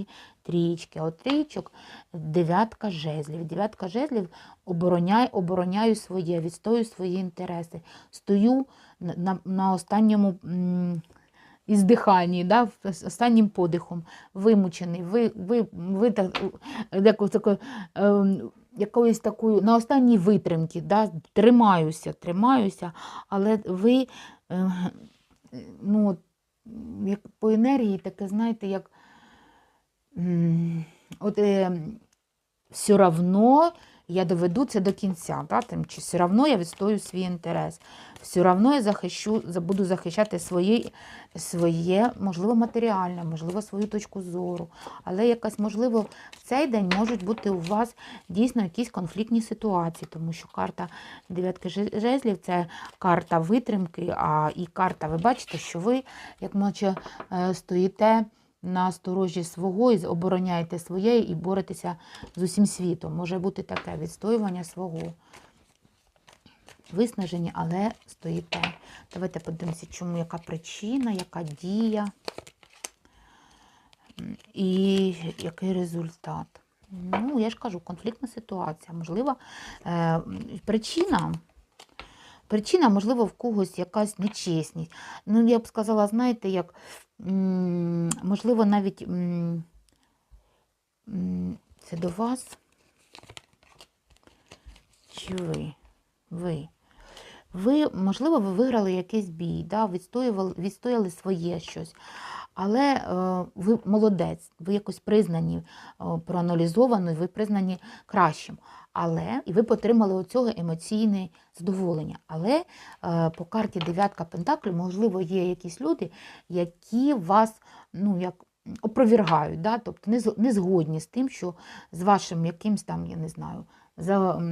і трієчки. А от трієчок дев'ятка жезлів. Дев'ятка жезлів обороняй, обороняю своє, відстою свої інтереси. Стою на, на, останньому. Іздиханні, да, останнім подихом, вимучений, ви, ви, ви так, якось тако, ем, якоюсь такою на останній витримці, да, тримаюся, тримаюся, але ви е, ну, як по енергії таке, знаєте, як от, е, все равно я доведу це до кінця, да, тим, чи все равно я відстою свій інтерес, все равно я захищу, буду захищати своє, своє, можливо, матеріальне, можливо, свою точку зору. Але якась, можливо, в цей день можуть бути у вас дійсно якісь конфліктні ситуації, тому що карта дев'ятки жезлів це карта витримки, а і карта, ви бачите, що ви, як наче стоїте на сторожі свого і обороняєте своє і боретеся з усім світом. Може бути таке відстоювання свого. Виснажені, але стоїте. Давайте подивимося, чому, яка причина, яка дія і який результат. Ну, я ж кажу, конфліктна ситуація. Можливо, е, причина. Причина, можливо, в когось якась нечесність. Ну, я б сказала, знаєте, як, можливо, навіть це до вас. Чи ви? Ви. Ви, можливо, ви виграли якийсь бій, да? відстояли, відстояли своє щось. Але е, ви молодець, ви якось признані, е, проаналізовано, ви признані кращим. Але і ви отримали оцього емоційне задоволення. Але е, по карті дев'ятка Пентаклів, можливо, є якісь люди, які вас ну, як опровергають, да? тобто не, згодні з тим, що з вашим якимсь там, я не знаю, за,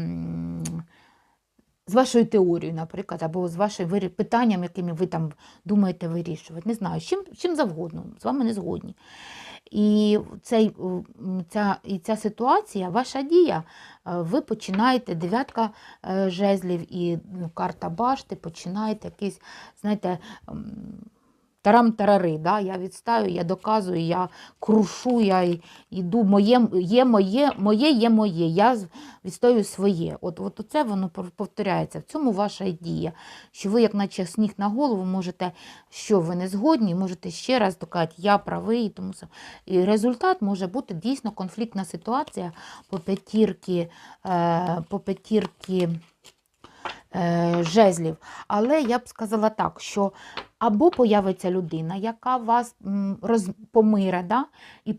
з вашою теорією, наприклад, або з вашим питанням, якими ви там думаєте вирішувати. Не знаю, з чим, чим завгодно, з вами не згодні. І, цей, ця, і ця ситуація, ваша дія, е, ви починаєте дев'ятка е, жезлів і ну, карта башти, починаєте якийсь, знаєте, тарам-тарари, да? я відстаю, я доказую, я крушу, я йду, моє є моє, моє є моє, я відстоюю своє. От, от це воно повторяється. В цьому ваша дія, що ви, як наче сніг на голову, можете, що ви не згодні, можете ще раз доказати, я правий. Тому сам- і результат може бути дійсно конфліктна ситуація по п'ятірки, е, по п'ятірки е, жезлів. Але я б сказала так, що або появиться людина, яка вас м, роз, помире, да? і